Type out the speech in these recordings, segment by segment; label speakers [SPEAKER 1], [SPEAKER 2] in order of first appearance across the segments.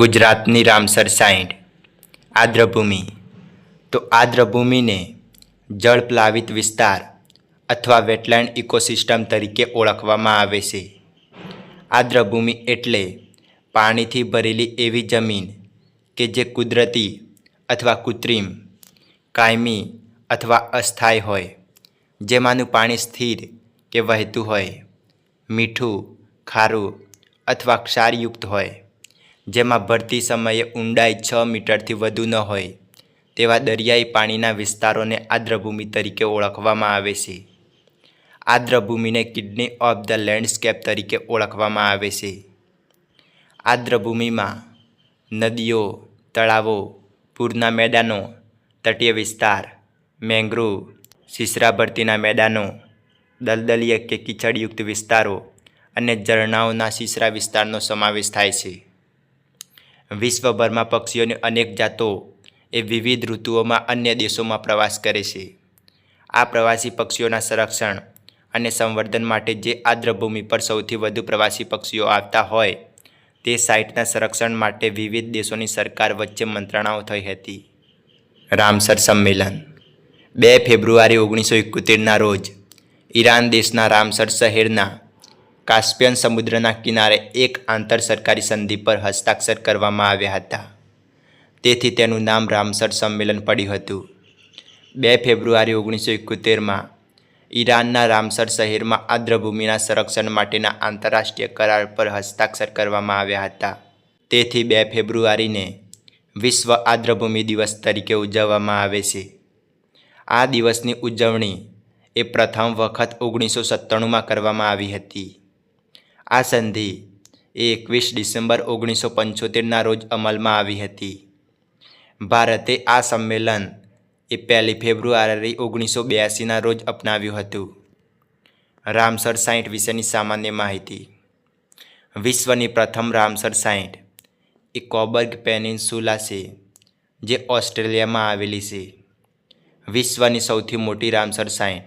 [SPEAKER 1] ગુજરાતની Ramsar side, આર્દ્રભૂમિ. તો આદ્રભૂમિને જળપ્લાવિત વિસ્તાર અથવા વેટલેન્ડ ઇકોસિસ્ટમ તરીકે ઓળખવામાં આવે છે. આર્દ્રભૂમિ એટલે પાણીથી ભરેલી એવી જમીન કે જે કુદરતી અથવા કૃત્રિમ, કાયમી અથવા અસ્થાયી હોય, જેમાંનું પાણી સ્થિર કે વહેતું હોય, મીઠું, ખારું અથવા ક્ષારયુક્ત હોય. જેમાં ભરતી સમયે ઊંડાઈ છ મીટરથી વધુ ન હોય, તેવા દરિયાઈ પાણીના વિસ્તારોને આર્દ્રભૂમિ તરીકે ઓળખવામાં આવે છે. આર્દ્રભૂમિને કિડની ઓફ ધ લેન્ડસ્કેપ તરીકે ઓળખવામાં આવે છે. આર્દ્રભૂમિમાં નદીઓ, તળાવો, પૂરના મેદાનો, તટીય વિસ્તાર, મેંગ્રુવ શીશરા ભરતીના મેદાનો, દલદલીય કે કીચડયુક્ત વિસ્તારો અને ઝરણાઓના શીશરા વિસ્તારનો સમાવેશ થાય છે. વિશ્વભરમાં પક્ષીઓની અનેક જાતો એ વિવિધ ઋતુઓમાં અન્ય દેશોમાં પ્રવાસ કરે છે. આ પ્રવાસી પક્ષીઓના સંરક્ષણ અને સંવર્ધન માટે જે આર્દ્રભૂમિ પર સૌથી વધુ પ્રવાસી પક્ષીઓ આવતા હોય, તે સાઇટના સંરક્ષણ માટે વિવિધ દેશોની સરકાર વચ્ચે મંત્રણાઓ થઈ હતી. રામસર સંમેલન. બે ફેબ્રુઆરી ઓગણીસો એકોતેરના રોજ ઈરાન દેશના રામસર શહેરના કાસ્પિયન સમુદ્રના કિનારે એક આંતર સરકારી સંધિ પર હસ્તાક્ષર કરવામાં આવ્યા હતા. તેથી તેનું નામ રામસર સંમેલન પડ્યું હતું. બે ફેબ્રુઆરી ઓગણીસો એકોતેરમાં ઈરાનના રામસર શહેરમાં આર્દ્રભૂમિના સંરક્ષણ માટેના આંતરરાષ્ટ્રીય કરાર પર હસ્તાક્ષર કરવામાં આવ્યા હતા. તેથી બે ફેબ્રુઆરીને વિશ્વ આર્દ્રભૂમિ દિવસ તરીકે ઉજવવામાં આવે છે. આ દિવસની ઉજવણી એ પ્રથમ વખત ઓગણીસો સત્તાણુંમાં કરવામાં આવી હતી. આ સંધિ એકવીસ ડિસેમ્બર ઓગણીસો પંચોતેરના રોજ અમલમાં આવી હતી. ભારતે આ સંમેલન એ પહેલી ફેબ્રુઆરી ઓગણીસો બ્યાસીના રોજ અપનાવ્યું હતું. રામસર સાઈઠ વિશેની સામાન્ય માહિતી. વિશ્વની પ્રથમ રામસર સાઈઠ એ કોબર્ગ પેનિન્સુલા છે, જે ઓસ્ટ્રેલિયામાં આવેલી છે. વિશ્વની સૌથી મોટી રામસર સાઈટ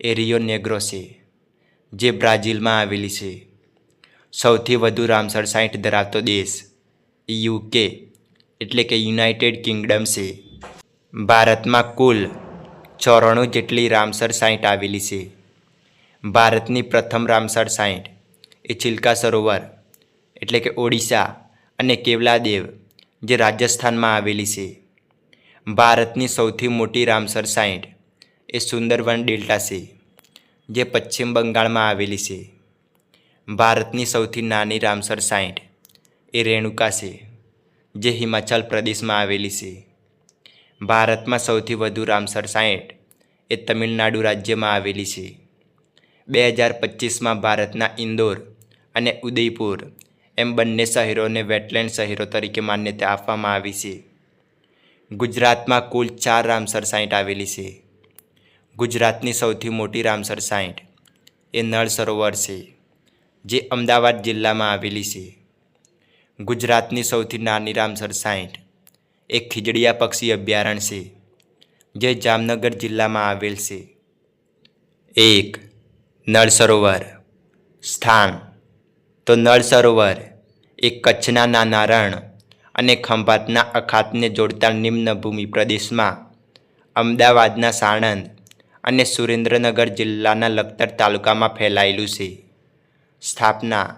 [SPEAKER 1] એ રિયો નેગ્રો છે, જે બ્રાઝિલમાં આવેલી છે. સૌથી વધુ રામસર સાઈટ ધરાવતો દેશ યુકે, એટલે કે યુનાઇટેડ કિંગડમ છે. ભારતમાં કુલ ચોરાણું જેટલી રામસર સાઇટ આવેલી છે. ભારતની પ્રથમ રામસર સાઇટ એ ચિલ્કા સરોવર, એટલે કે ઓડિશા અને કેવલાદેવ જે રાજસ્થાનમાં આવેલી છે. ભારતની સૌથી મોટી રામસર સાઇટ એ સુંદરવન ડેલ્ટા છે, જે પશ્ચિમ બંગાળમાં આવેલી છે. ભારતની સૌથી નાની રામસર સાઇટ એ રેણુકા છે, જે હિમાચલ પ્રદેશમાં આવેલી છે. ભારતમાં સૌથી વધુ રામસર સાઇટ એ તમિલનાડુ રાજ્યમાં આવેલી છે. બે હજાર પચીસમાં ભારતના ઇન્દોર અને ઉદયપુર, એમ બંને શહેરોને વેટલેન્ડ શહેરો તરીકે માન્યતા આપવામાં આવી છે. ગુજરાતમાં કુલ ચાર રામસર સાઈટ આવેલી છે. ગુજરાતની સૌથી મોટી રામસર સાઇટ એ નળ સરોવર છે. જે અમદાવાદ જિલ્લામાં આવેલી છે. ગુજરાતની સૌથી નાની રામસર સાઈટ એક ખીજડીયા પક્ષી અભયારણ્ય છે, જે જામનગર જિલ્લામાં આવેલ છે. એક, નળ સરોવર. સ્થાન, તો નળ સરોવર, એ કચ્છના નાના રણ અને ખંભાતના અખાતને જોડતા નિમ્ન ભૂમિ પ્રદેશમાં અમદાવાદના સાણંદ અને સુરેન્દ્રનગર જિલ્લાના લખતર તાલુકામાં ફેલાયેલું છે. સ્થાપના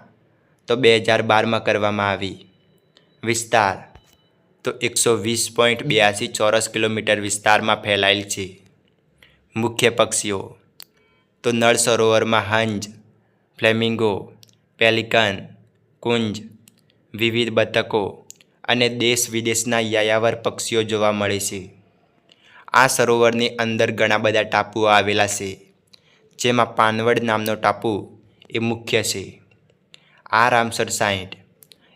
[SPEAKER 1] તો બે હજાર બારમાં કરવામાં આવી. વિસ્તાર તો એકસો વીસ પોઈન્ટ બ્યાસી ચોરસ કિલોમીટર વિસ્તારમાં ફેલાયેલ છે. મુખ્ય પક્ષીઓ તો નળ સરોવરમાં હંજ, ફ્લેમિંગો, પેલિકન, કુંજ, વિવિધ બતકો અને દેશ વિદેશના યાયાવર પક્ષીઓ જોવા મળે છે. આ સરોવરની અંદર ઘણા બધા ટાપુઓ આવેલા છે, જેમાં પાનવડ નામનો ટાપુ એ મુખ્ય છે. આ રામસર સાઈટ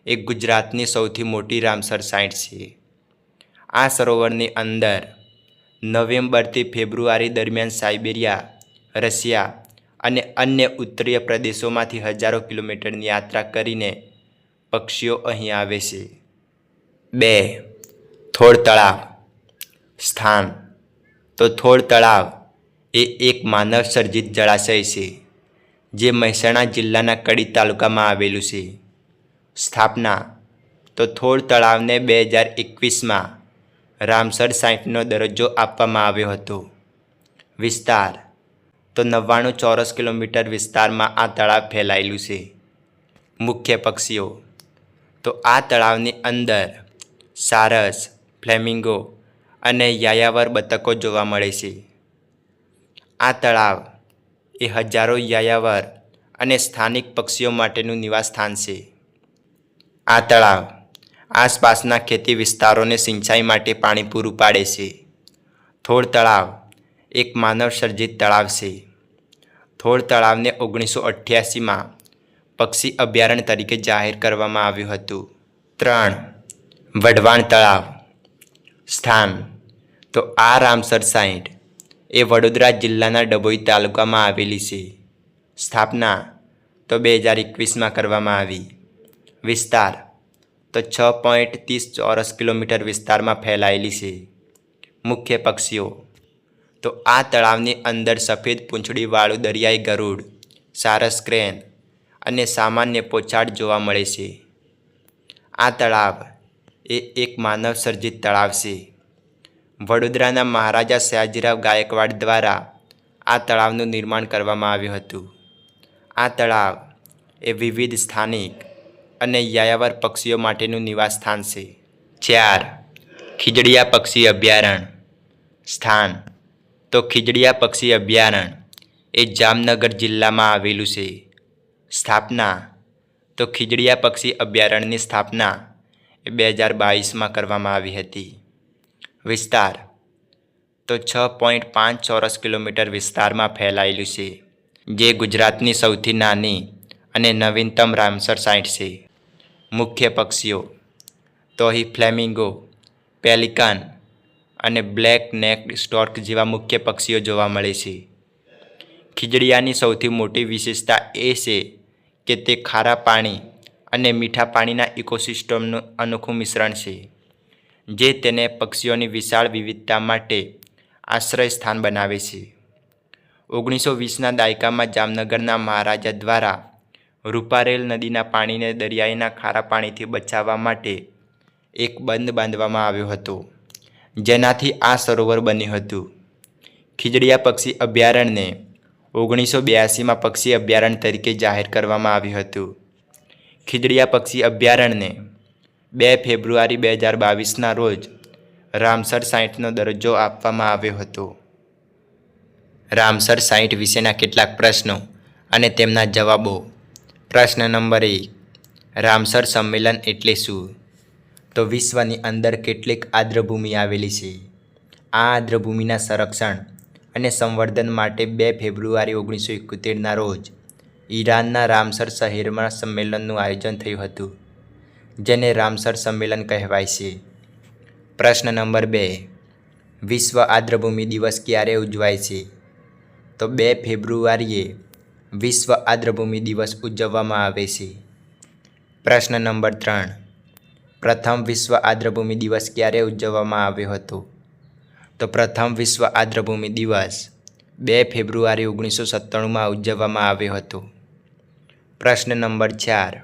[SPEAKER 1] એ ગુજરાતની સૌથી મોટી રામસર સાઇટ છે. આ સરોવરની અંદર નવેમ્બરથી ફેબ્રુઆરી દરમિયાન સાઇબેરિયા, રશિયા અને અન્ય ઉત્તરીય પ્રદેશોમાંથી હજારો કિલોમીટરની યાત્રા કરીને પક્ષીઓ અહીં આવે છે. બે, થોળ તળાવ સ્થાન. તો થોળ તળાવ એ એક માનવ સર્જિત જળાશય છે. જે મહેસાણા જિલ્લાના કડી તાલુકામાં આવેલું છે. સ્થાપના તો થોળ તળાવને બે હજાર એકવીસમાં રામસર સાઇટનો દરજ્જો આપવામાં આવ્યો હતો. વિસ્તાર તો નવ્વાણું ચોરસ કિલોમીટર વિસ્તારમાં આ તળાવ ફેલાયેલું છે. મુખ્ય પક્ષીઓ તો આ તળાવની અંદર સારસ, ફ્લેમિંગો અને યાયાવર બતકો જોવા મળે છે. આ તળાવ એ હજારો યાયાવર અને સ્થાનિક પક્ષીઓ માટેનું નિવાસસ્થાન છે. આ તળાવ આસપાસના ખેતી વિસ્તારોને સિંચાઈ માટે પાણી પૂરું પાડે છે. થોળ તળાવ એક માનવ સર્જિત તળાવ છે. થોળ તળાવને ઓગણીસો અઠ્યાસીમાં પક્ષી અભયારણ્ય તરીકે જાહેર કરવામાં આવ્યું હતું. ત્રણ વઢવાણ તળાવ. સ્થાન તો આ રામસર સાઈટ એ વડોદરા જિલ્લાના ડભોઈ તાલુકામાં આવેલી છે. સ્થાપના તો બે હજાર એકવીસમાં કરવામાં આવી. વિસ્તાર તો છ પોઈન્ટ ત્રીસ ચોરસ કિલોમીટર વિસ્તારમાં ફેલાયેલી છે. મુખ્ય પક્ષીઓ તો આ તળાવની અંદર સફેદ પૂંછડીવાળું દરિયાઈ ગરુડ, સારસ ક્રેન અને સામાન્ય પોછાડ જોવા મળે છે. આ તળાવ એ એક માનવ સર્જિત તળાવ છે. વડોદરાના મહારાજા સયાજીરાવ ગાયકવાડ દ્વારા આ તળાવનું નિર્માણ કરવામાં આવ્યું હતું. આ તળાવ એ વિવિધ સ્થાનિક અને યાયાવર પક્ષીઓ માટેનું નિવાસસ્થાન છે. ચાર, ખીજડીયા પક્ષી અભયારણ્ય સ્થાન, તો ખીજડીયા પક્ષી અભયારણ્ય એ જામનગર જિલ્લામાં આવેલું છે. સ્થાપના, તો ખીજડીયા પક્ષી અભયારણ્યની સ્થાપના એ બે હજાર બાવીસમાં કરવામાં આવી હતી. વિસ્તાર. તો છ પોઈન્ટ પાંચ ચોરસ કિલોમીટર વિસ્તારમાં ફેલાયેલું છે, જે ગુજરાતની સૌથી નાની અને નવીનતમ રામસર સાઇટ છે. મુખ્ય પક્ષીઓ તો અહીં ફ્લેમિંગો, પેલિકાન અને બ્લેક નેક સ્ટોર્ક જેવા મુખ્ય પક્ષીઓ જોવા મળે છે. ખીજડીયાની સૌથી મોટી વિશેષતા એ છે કે તે ખારા પાણી અને મીઠા પાણીના ઇકોસિસ્ટમનું અનોખું મિશ્રણ છે. જે તેને પક્ષીઓની વિશાળ વિવિધતા માટે આશ્રય સ્થાન બનાવે છે. ઓગણીસો વીસના દાયકામાં જામનગરના મહારાજા દ્વારા રૂપારેલ નદીના પાણીને દરિયાઈના ખારા પાણીથી બચાવવા માટે એક બંધ બાંધવામાં આવ્યો હતો, જેનાથી આ સરોવર બન્યું હતું. ખીજડીયા પક્ષી અભયારણ્યને ઓગણીસો બ્યાસીમાં પક્ષી અભયારણ્ય તરીકે જાહેર કરવામાં આવ્યું હતું. ખીજડીયા પક્ષી અભયારણ્યને બે ફેબ્રુઆરી બે હજાર બાવીસના રોજ રામસર સાઇટનો દરજ્જો આપવામાં આવ્યો હતો. રામસર સાઇટ વિશેના કેટલાક પ્રશ્નો અને તેમના જવાબો. પ્રશ્ન નંબર એક, રામસર સંમેલન એટલે શું? તો વિશ્વની અંદર કેટલીક આદ્રભૂમિ આવેલી છે. આ આદ્રભૂમિના સંરક્ષણ અને સંવર્ધન માટે બે ફેબ્રુઆરી ઓગણીસો એકોતેરના રોજ ઈરાનના રામસર શહેરમાં સંમેલનનું આયોજન થયું હતું. જેને રામસર સંમેલન કહેવાય છે. પ્રશ્ન નંબર બે. વિશ્વ આદ્રભૂમિ દિવસ ક્યારે ઉજવાય છે? તો બે ફેબ્રુઆરીએ વિશ્વ આદ્રભૂમિ દિવસ ઉજવવામાં આવે છે. પ્રશ્ન નંબર ત્રણ. પ્રથમ વિશ્વ આદ્રભૂમિ દિવસ ક્યારે ઉજવવામાં આવ્યો હતો? તો પ્રથમ વિશ્વ આદ્રભૂમિ દિવસ બે ફેબ્રુઆરી ઓગણીસો સત્તાણુંમાં ઉજવવામાં આવ્યો હતો. પ્રશ્ન નંબર ચાર.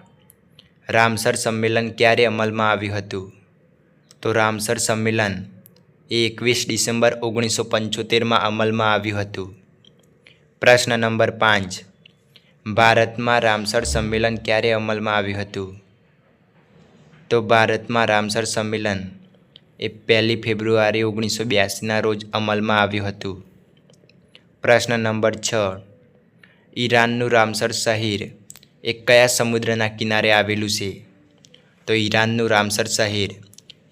[SPEAKER 1] રામસર સંમેલન ક્યારે અમલમાં આવ્યું હતું? તો રામસર સંમેલન એ એકવીસ ડિસેમ્બર ઓગણીસો પંચોતેરમાં અમલમાં આવ્યું હતું. પ્રશ્ન નંબર પાંચ. ભારતમાં રામસર સંમેલન ક્યારે અમલમાં આવ્યું હતું? તો ભારતમાં રામસર સંમેલન એ પહેલી ફેબ્રુઆરી ઓગણીસો બ્યાસીના રોજ અમલમાં આવ્યું હતું. પ્રશ્ન નંબર છ. ઈરાનનું રામસર શહેર એ કયા સમુદ્રના કિનારે આવેલું છે? તો ઈરાનનું રામસર શહેર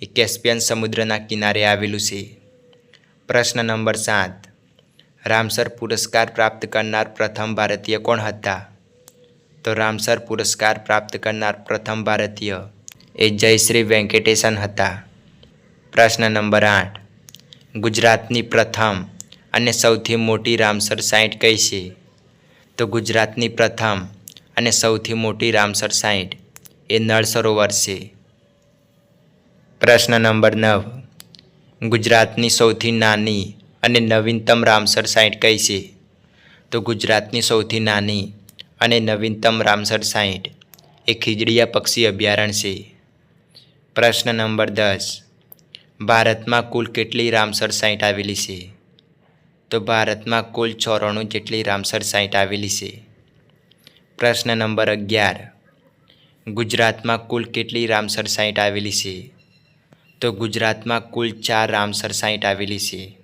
[SPEAKER 1] એ કેસ્પિયન સમુદ્રના કિનારે આવેલું છે. પ્રશ્ન નંબર સાત. રામસર પુરસ્કાર પ્રાપ્ત કરનાર પ્રથમ ભારતીય કોણ હતા? તો રામસર પુરસ્કાર પ્રાપ્ત કરનાર પ્રથમ ભારતીય એ જયશ્રી વેંકટેશન હતા. પ્રશ્ન નંબર આઠ. ગુજરાતની પ્રથમ અને સૌથી મોટી રામસર સાઇટ કઈ છે? તો ગુજરાતની પ્રથમ અને સૌથી મોટી રામસર સાઇટ એ નળ સરોવર છે. પ્રશ્ન નંબર નવ. ગુજરાતની સૌથી નાની અને નવીનતમ રામસર સાઇટ કઈ છે? તો ગુજરાતની સૌથી નાની અને નવીનતમ રામસર સાઇટ એ ખીજડીયા પક્ષી અભયારણ્ય છે. પ્રશ્ન નંબર દસ. ભારતમાં કુલ કેટલી રામસર સાઇટ આવેલી છે? તો ભારતમાં કુલ ચોરાણું જેટલી રામસર સાઇટ આવેલી છે. પ્રશ્ન નંબર અગિયાર. ગુજરાતમાં કુલ કેટલી રામસર સાઇટ આવેલી છે? તો ગુજરાતમાં કુલ ચાર રામસર સાઇટ આવેલી છે.